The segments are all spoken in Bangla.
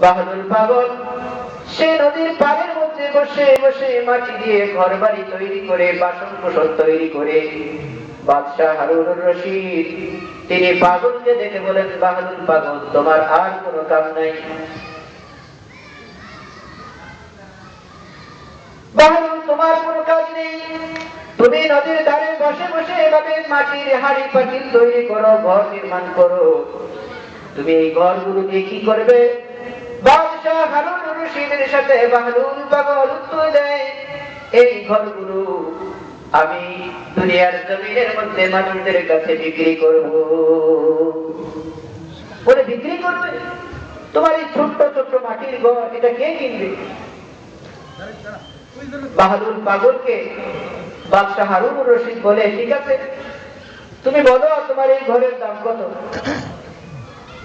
বাহাদুর পাগল। সে নদীর পাড়ের মধ্যে বসে বসে মাটি দিয়ে ঘর বাড়ি তৈরি করে বাসন কোসন তৈরি করে। বাদশাহ হারুনুর রশিদ, তিনি পাগলকে দেখে বলেন, বাহাদুর পাগল, তোমার আর কোনো কাম নাই। তোমার কোনো কাজ নেই। তুমি নদীর ধারে বসে বসে এভাবে মাটির হাড়ি পাটিল তৈরি করো, ঘর নির্মাণ করো। তুমি এই ঘরগুলো দিয়ে কি করবে? পাগল এই ঘরগুলো আমি দুনিয়ার জমিনের মধ্যে মানুষদের কাছে বিক্রি করব। বলে, বিক্রি করবে? তোমার এই ছোট্ট ছোট্ট মাটির ঘর এটা কে কিনবে? বাহাদুর পাগলকে বাদশাহ হারুন রশিদ বলে, ঠিক আছে, তুমি বলো তোমার এই ঘরের দাম কত?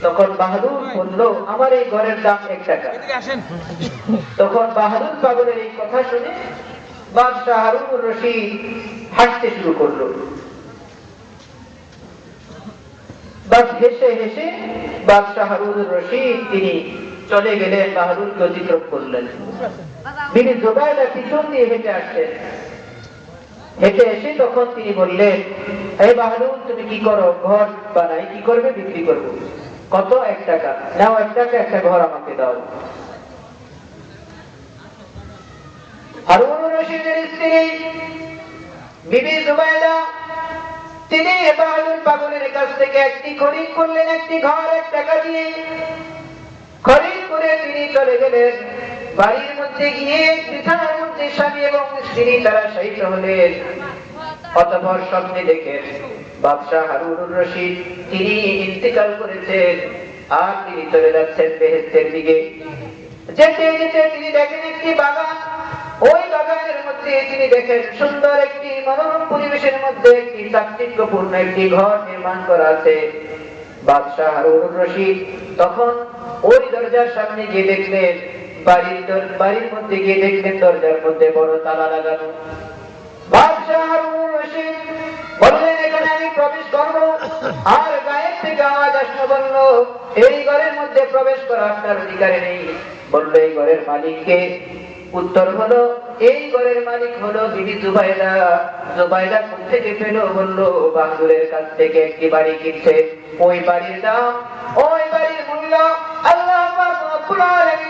তখন বাহাদুর বলল আমার এই ঘরের দাম এক টাকা। তখন বাহাদুর পাগলের এই কথা শুনে বাদশাহ হারুন রশিদ হাসতে শুরু করল। বাস হেসে হেসে বাদশাহ হারুন রশিদ তিনি চলে গেলেন বাহাদুরকে অতিক্রম করলেন। তিনি জোগাইলা পিছন দিয়ে হেঁটে আসলেন। হেঁটে এসে তখন তিনি বললেন এই বাহাদুর তুমি কি করো? ঘর বানাই কি করবে বিক্রি করব? কত? এক টাকা। নাও এক টাকা, একটা ঘর আমাকে দাও। হারুন রশিদের স্ত্রী, বিবি জুবাইদা তিনি বাহাদুর পাগলের কাছ থেকে একটি খরিদ করলেন, একটি ঘর, এক টাকা দিয়ে। খরিদ করে তিনি চলে গেলেন। বাড়ির মধ্যে গিয়ে বিছানার মধ্যে স্বামী এবং স্ত্রী তারা শহীদ হলেন। অতপর স্বপ্নে দেখেন বাদশাহ হারুনুর রশিদ, তিনি করেছেন। আর তিনি চলে যাচ্ছেন বেহেস্তের দিকে। যেতে যেতে তিনি দেখেন একটি বাগান। ওই বাগানের মধ্যে তিনি দেখেন সুন্দর একটি মনোরম পরিবেশের মধ্যে একটি চাকচিক্যপূর্ণ একটি ঘর নির্মাণ করা আছে। বাদশাহ হারুনুর রশিদ তখন ওই দরজার সামনে গিয়ে দেখলেন, বাড়ির বাড়ির মধ্যে গিয়ে দেখলেন দরজার মধ্যে বড় তালা লাগানো। বাদশাহ বলল এই ঘরের মধ্যে প্রবেশ করা আপনার অধিকারে নেই? বলল, এই ঘরের মালিককে। উত্তর হলো, এই ঘরের মালিক হলো বিবি জুবাইদা। জুবাইদা থেকে পেল বলল বাহাদুরের কাছ থেকে একটি বাড়ি কিনছে ওই বাড়ির দাম ওই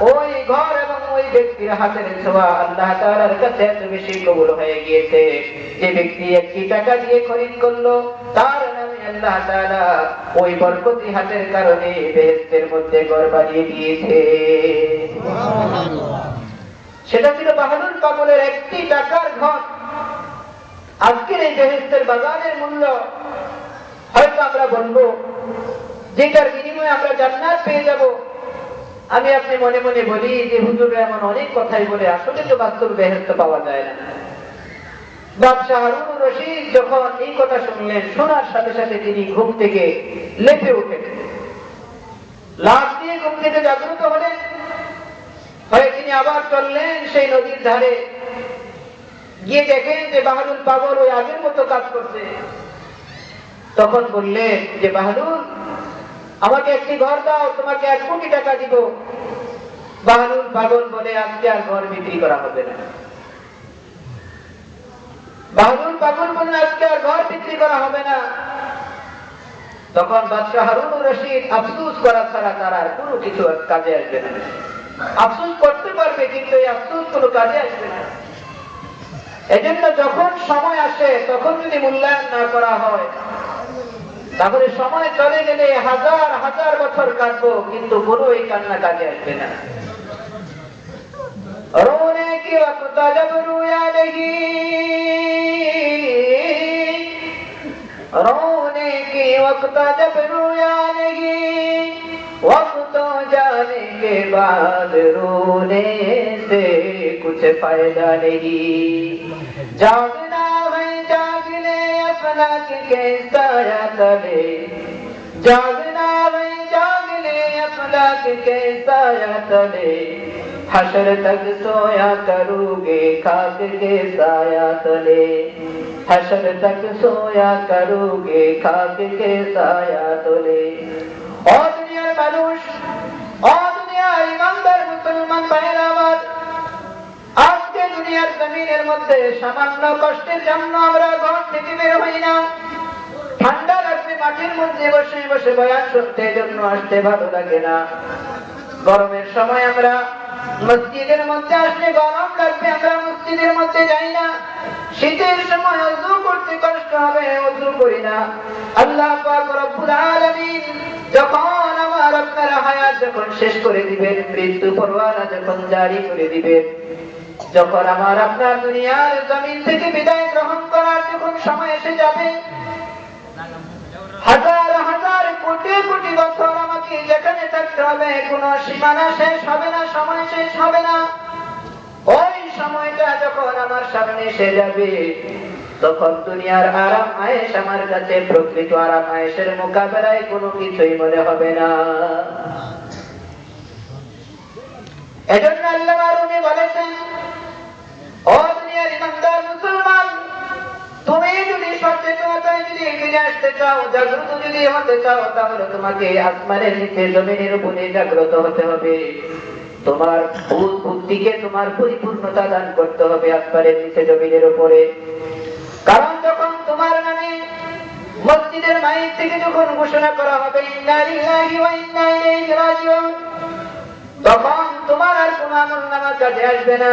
ওই ঘর এবং ওই ব্যক্তির হাতের ছোঁয়া আল্লাহ তাআলার কাছে এত বেশি কবুল হয়ে গিয়েছে। যে ব্যক্তি একটি টাকা দিয়ে খরিদ করল তার নামে আল্লাহ তাআলা ওই বরকতি হাতের কারণে বেহেশতের মধ্যে ঘর বানিয়ে দিয়েছে। সেটা ছিল বাহাদুর পাগলের একটি টাকার ঘর। আজকের এই বেহেস্তের বাগানের মূল্য হয়তো আমরা বলব যেটার বিনিময়ে আমরা জান্নাত পেয়ে যাব। আমি আপনি মনে মনে বলি যে হুজুর এমন অনেক কথাই বলে আসলে তো বাস্তব বেহেস্ত পাওয়া যায় না। বাদশাহ হারুন রশিদ যখন এই কথা শুনলেন, শোনার সাথে সাথে তিনি ঘুম থেকে লেপে উঠেন লাভ দিয়ে ঘুম থেকে জাগ্রত হলেন। হয়ে তিনি আবার চললেন সেই নদীর ধারে। গিয়ে দেখেন যে বাহাদুর পাগল ওই আগের মতো কাজ করছে। তখন বললেন যে, বাহাদুর আমাকে একটি ঘর দাও, তোমাকে এক কোটি টাকা দিব। বাহাদুর পাগল বলে আজকে আর ঘর বিক্রি করা হবে না। বাহাদুর পাগল বলে আজকে আর ঘর বিক্রি করা হবে না। তখন বাদশাহ হারুন রশিদ আফসুস করা ছাড়া তার কোনো কিছু কাজে আসবে না। আফসুস করতে পারবে, কিন্তু এই আফসোস কোনো কাজে আসবে না। এজন্য যখন সময় আসে, তখন যদি মূল্যায়ন না করা হয় তাহলে সময় চলে গেলে হাজার হাজার বছর কাটবো কিন্তু কোনো এই কান্না কাজে আসবে না रोने की वक्त जब रोया नहीं रोने की वक्त जब रोया नहीं वक्त जाने के बाद रोने से कुछ फायदा नहीं जागना है अपना के सारा करे जागना वही जाग ले अपना के सारा करे हशर तक सोया करूँगे खाक के साया तले हशर तक सोया करूँगे खाक के साया तले और दुनिया मनुष्य और दुनिया ईमानदार मुसलमान पहला बात দুনিয়ার জমিনের মধ্যে সামান্য কষ্টের জন্য আমরা ঘর থেকে বের হই না। ঠান্ডা লাগবে মাঠের মধ্যে বসে বসে বয়ান শুনতে জন্য আসতে ভালো লাগে না। গরমের সময় আমরা মসজিদের মধ্যে আসলে গরম লাগবে, আমরা মসজিদের মধ্যে যাই না। শীতের সময় অজু করতে কষ্ট হবে, অজু করি না। আল্লাহ যখন আমার আপনার হায়াত যখন শেষ করে দিবেন, মৃত্যু পরওয়ানা যখন জারি করে দিবেন যখন আমার আপনার দুনিয়ার জমিন থেকে বিদায় গ্রহণ করার যখন সময় এসে যাবে, হাজার হাজার কোটি কোটি বছর আমাকে যেখানে থাকতে হবে, কোনো সীমানা শেষ হবে না, সময় শেষ হবে না। ওই সময়টা যখন আমার সামনে এসে যাবে, তখন দুনিয়ার আরাম আয়েস আমার কাছে, প্রকৃত আরাম আয়েসের মোকাবেলায় কোনো কিছুই মনে হবে না। এজন্য আল্লাহ বলেছেন দুনিয়ার মুসলমান। তুমি যদি সচেতনতায় যদি এগিয়ে আসতে চাও, জাগ্রত যদি হতে চাও, তাহলে তোমাকে আসমানের নিচে জমিনের উপরে জাগ্রত হতে হবে। তোমার ভূত বুদ্ধিকে তোমার পরিপূর্ণতা দান করতে হবে আসমানের নিচে, জমিনের উপরে। কারণ যখন তোমার নামে মসজিদের মাইক থেকে যখন ঘোষণা করা হবে তখন তোমার আর কোন আমল নামার কাজে আসবে না।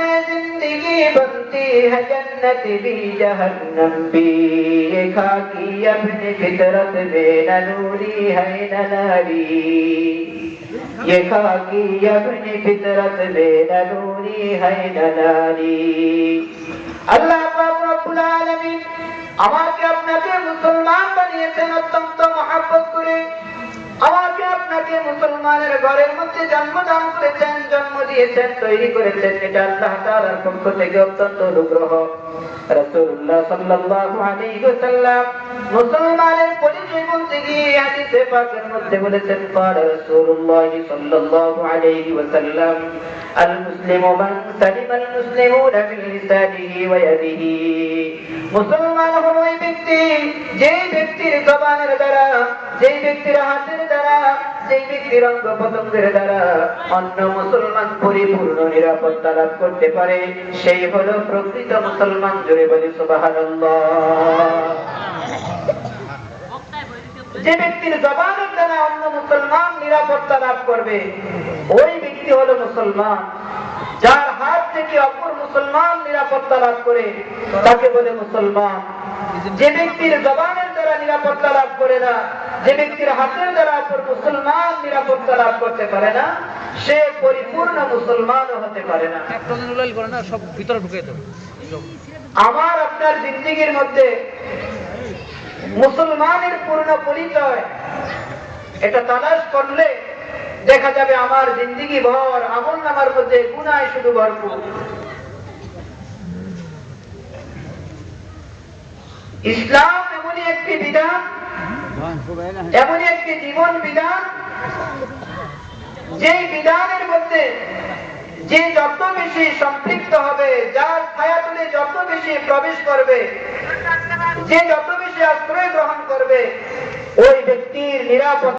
जिंदगी बनती है जन्नत भी जहन्नम भी ये खाकी अपनी फितरत में न नूरी है न नारी ये खाकी अपनी फितरत में न नूरी है न नारी अल्लाह पाक रब्बुल आलमीन আমাকে আপনাকে মুসলমান বানিয়েছেন অত্যন্ত মহাব্বত করে আমাকে আপনাকে মুসলমানের ঘরের মধ্যে জন্মদান করেছেন জন্ম দিয়েছেন তৈরি করেছেন এটা আল্লাহ তাআলার পক্ষ থেকে অত্যন্ত অনুগ্রহ রাসূলুল্লাহ সাল্লাল্লাহু আলাইহি ওয়াসাল্লাম মুসলমানের পরিচয় বলতে গিয়ে হাদিসে পাকের মধ্যে বলেছেন قال رسول الله صلى الله عليه وسلم المسلم من سلم المسلمون من لسانه ويده মুসলমান হলো ওই ব্যক্তি যেই ব্যক্তির জবানের দ্বারা যেই ব্যক্তির হাতের দ্বারা যেই ব্যক্তির অঙ্গ পতঙ্গের দ্বারা অন্য মুসলমান পরিপূর্ণ নিরাপত্তা লাভ করতে পারে, সেই হলো প্রকৃত মুসলমান জুড়ে বলি যে ব্যক্তির জবানের দ্বারা অন্য মুসলমান নিরাপত্তা লাভ করবে, ওই ব্যক্তি হলো মুসলমান। যার হাত থেকে অপর মুসলমান নিরাপত্তা লাভ করে, তাকে বলে মুসলমান। যে ব্যক্তির জবানের দ্বারা নিরাপত্তা লাভ করে না যে ব্যক্তির হাতের দ্বারা অপর মুসলমান নিরাপত্তা লাভ করতে পারে না সে পরিপূর্ণ মুসলমানও হতে পারে না। সব ভিতরে ঢুকে দেবে। আমার আপনার জিন্দিগির মধ্যে মুসলমানের পূর্ণ পরিচয় এটা তালাশ করলে দেখা যাবে আমার জিন্দিগি ভর আমল নামার মধ্যে গুনায় শুধু ভরপুর। ইসলাম এমনই একটি বিধান এমনই একটি জীবন বিধান যে বিধানের মধ্যে যে যত বেশি সম্পৃক্ত হবে, যার ছায়া তুলে যত বেশি প্রবেশ করবে, যে যত বেশি আশ্রয় গ্রহণ করবে, ওই ব্যক্তির নিরাপদ